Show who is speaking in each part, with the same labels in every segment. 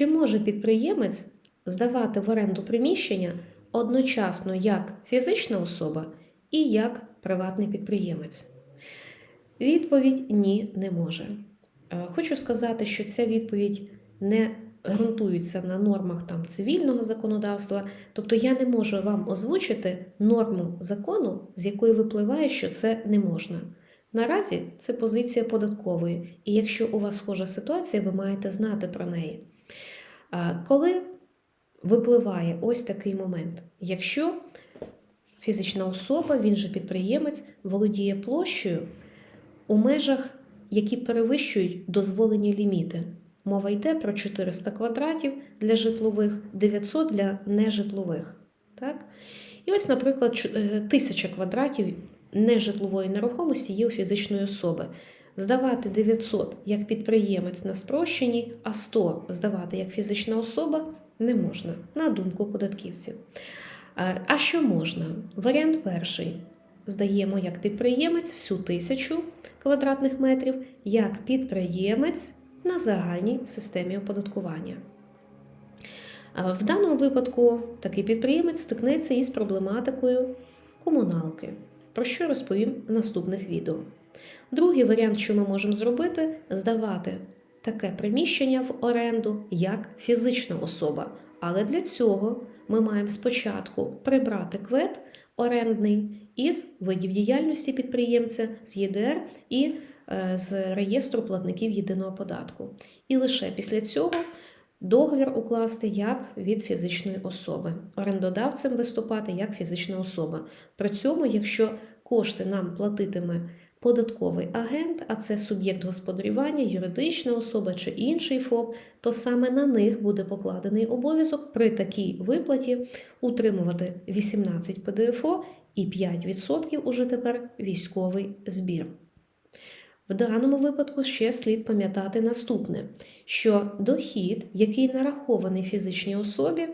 Speaker 1: Чи може підприємець здавати в оренду приміщення одночасно як фізична особа і як приватний підприємець? Відповідь ні, не може. Е, Хочу сказати, що ця відповідь не ґрунтується на нормах там цивільного законодавства, тобто я не можу вам озвучити норму закону, з якої випливає, що це не можна. Наразі це позиція податкової, і якщо у вас схожа ситуація, ви маєте знати про неї. Коли випливає ось такий момент, якщо фізична особа, він же підприємець, володіє площею у межах, які перевищують дозволені ліміти. Мова йде про 400 квадратів для житлових, 900 для нежитлових. Так? І ось, наприклад, чу- е, 1000 квадратів нежитлової нерухомості є у фізичної особи. Здавати 900 як підприємець на спрощенні, а 100 здавати як фізична особа не можна, на думку податківців. Е, А що можна? Варіант перший. Здаємо як підприємець всю тисячу квадратних метрів, як підприємець на загальній системі оподаткування. Е, В даному випадку такий підприємець стикнеться із проблематикою комуналки, про що розповім в наступних відео. Другий варіант, що ми можемо зробити, здавати таке приміщення в оренду як фізична особа. Але для цього ми маємо спочатку прибрати квет орендний із видів діяльності підприємця з ЄДР і е, з реєстру платників єдиного податку. І лише після цього договір укласти як від фізичної особи, орендодавцем виступати як фізична особа. При цьому, якщо кошти нам платитиме податковий агент, а це суб'єкт господарювання, юридична особа чи інший ФОП, то саме на них буде покладений обов'язок при такій виплаті утримувати 18 ПДФО і 5% уже тепер військовий збір. В даному випадку ще слід пам'ятати наступне: що дохід, який нарахований фізичній особі,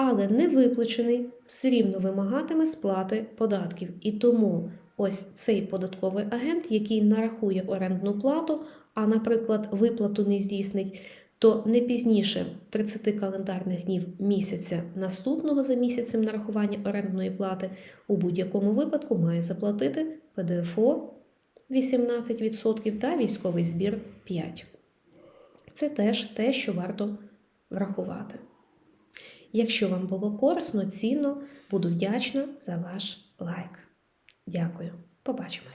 Speaker 1: але не виплачений, все рівно вимагатиме сплати податків. І тому ось цей податковий агент, який нарахує орендну плату, а, наприклад, виплату не здійснить, то не пізніше 30 календарних днів місяця наступного за місяцем нарахування орендної плати у будь-якому випадку має заплатити ПДФО 18% та військовий збір 5%. Це теж те, що варто врахувати. Якщо вам було корисно, цінно, буду вдячна за ваш лайк. Дякую. Побачимось!